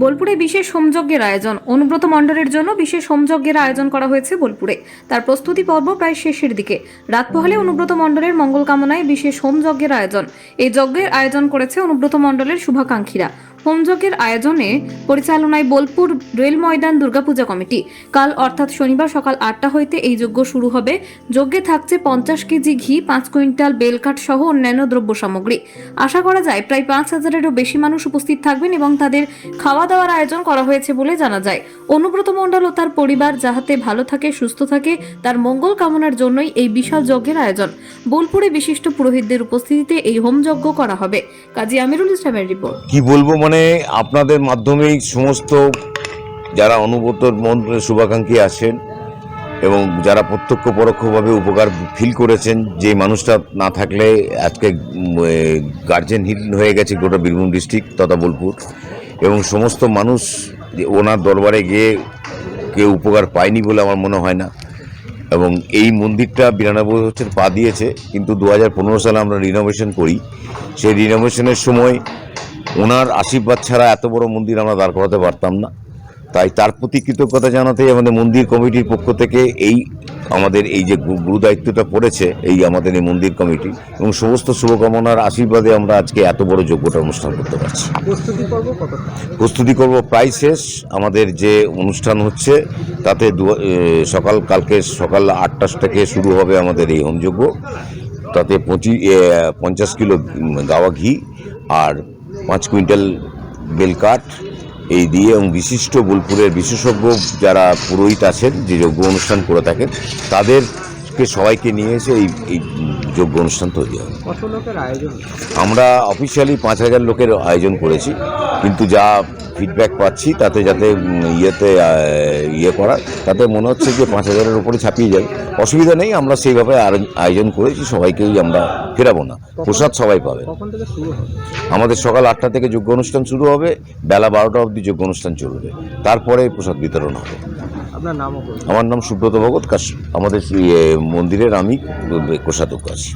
বোলপুরে বিশেষ হোমযজ্ঞের আয়োজন। অনুব্রত মণ্ডলের জন্য বিশেষ হোমযজ্ঞের আয়োজন করা হয়েছে বোলপুরে। তার প্রস্তুতি পর্ব প্রায় শেষের দিকে। রাত পোহালে অনুব্রত মণ্ডলের মঙ্গল কামনায় বিশেষ হোমযজ্ঞের আয়োজন। এই যজ্ঞের আয়োজন করেছে অনুব্রত মণ্ডলের শুভাকাঙ্ক্ষীরা। হোমযজ্ঞের আয়োজনে পরিচালনায় বোলপুর রেল ময়দান দুর্গাপূজা কমিটি। কাল অর্থাৎ শনিবার সকাল আটটা হইতে এই যজ্ঞ শুরু হবে। যজ্ঞে থাকছে পঞ্চাশ কেজি ঘি, পাঁচ কুইন্টাল বেলকাঠ সহ অন্যান্য দ্রব্য সামগ্রী। আশা করা যায় প্রায় পাঁচ হাজারেরও বেশি মানুষ উপস্থিত থাকবেন এবং তাদের খাওয়া দাওয়ার আয়োজন করা হয়েছে বলে জানা যায়। অনুব্রত মণ্ডল ও তার পরিবার যাহাতে ভালো থাকে, সুস্থ থাকে, তার মঙ্গল কামনার জন্যই এই বিশাল যজ্ঞের আয়োজন। বোলপুরে বিশিষ্ট পুরোহিতদের উপস্থিতিতে এই হোমযজ্ঞ করা হবে। কাজী আমিরুল ইসলামের রিপোর্ট। কি বলব মানে আপনাদের মাধ্যমেই সমস্ত যারা অনুব্রত মন্ত্রের শুভাকাঙ্ক্ষী আছেন এবং যারা প্রত্যক্ষ পরোক্ষভাবে উপকার ফিল করেছেন, যে মানুষটা না থাকলে আজকে গার্জেনহীন হয়ে গেছে গোটা বীরভূম ডিস্ট্রিক্ট তথা বোলপুর। এবং সমস্ত মানুষ ওনার দরবারে গিয়ে কেউ উপকার পায়নি বলে আমার মনে হয় না। এবং এই মন্দিরটা বিরানব্বই বছর পা দিয়েছে, কিন্তু দু হাজার পনেরো সালে আমরা রিনোভেশন করি। সেই রিনোভেশনের সময় ওনার আশীর্বাদ ছাড়া এত বড় মন্দির আমরা দাঁড় করাতে পারতাম না। তাই তার প্রতি কৃতজ্ঞতা জানাতেই আমাদের মন্দির কমিটির পক্ষ থেকে এই আমাদের এই যে গু- গুরু দায়িত্বটা পড়েছে এই আমাদের এই মন্দির কমিটি এবং সমস্ত শুভকামনার আশীর্বাদে আমরা আজকে এত বড় যোগ্যতা অনুষ্ঠান করতে পারছি। প্রস্তুতি পর্ব করব প্রায় শেষ। আমাদের যে অনুষ্ঠান হচ্ছে তাতে সকাল কালকে সকাল আটটা থেকে শুরু হবে আমাদের এই হোমযজ্ঞ। তাতে পঁচিশ পঞ্চাশ কিলো গাওয়া ঘি আর পাঁচ কুইন্টাল বেলকাঠ এই দিয়ে এবং বিশিষ্ট বোলপুরের বিশেষজ্ঞ যারা পুরোহিত আছেন, যে যজ্ঞ অনুষ্ঠান করে থাকেন তাদেরকে সবাইকে নিয়ে এসে এই এই যোগ্য অনুষ্ঠান তৈরি আয়োজন? আমরা অফিসিয়ালি পাঁচ হাজার লোকের আয়োজন করেছি কিন্তু যা ফিডব্যাক পাচ্ছি তাতে যাতে ইয়েতে ইয়ে করা তাতে মনে হচ্ছে যে পাঁচ হাজারের উপরে ছাপিয়ে যাবে। অসুবিধা নেই আমরা সেইভাবে আয়োজন- করেছি সবাইকেই আমরা ফেরাবো না। প্রসাদ সবাই পাবে। আমাদের সকাল আটটা থেকে যোগ্য অনুষ্ঠান শুরু হবে বেলা বারোটা অবধি যোগ্য অনুষ্ঠান চলবে। তারপরে প্রসাদ বিতরণ হবে। আপনার আমার নাম সুব্রত ভগত কাশ আমাদের মন্দিরের আমি কোষাধ্যক্ষ আছি।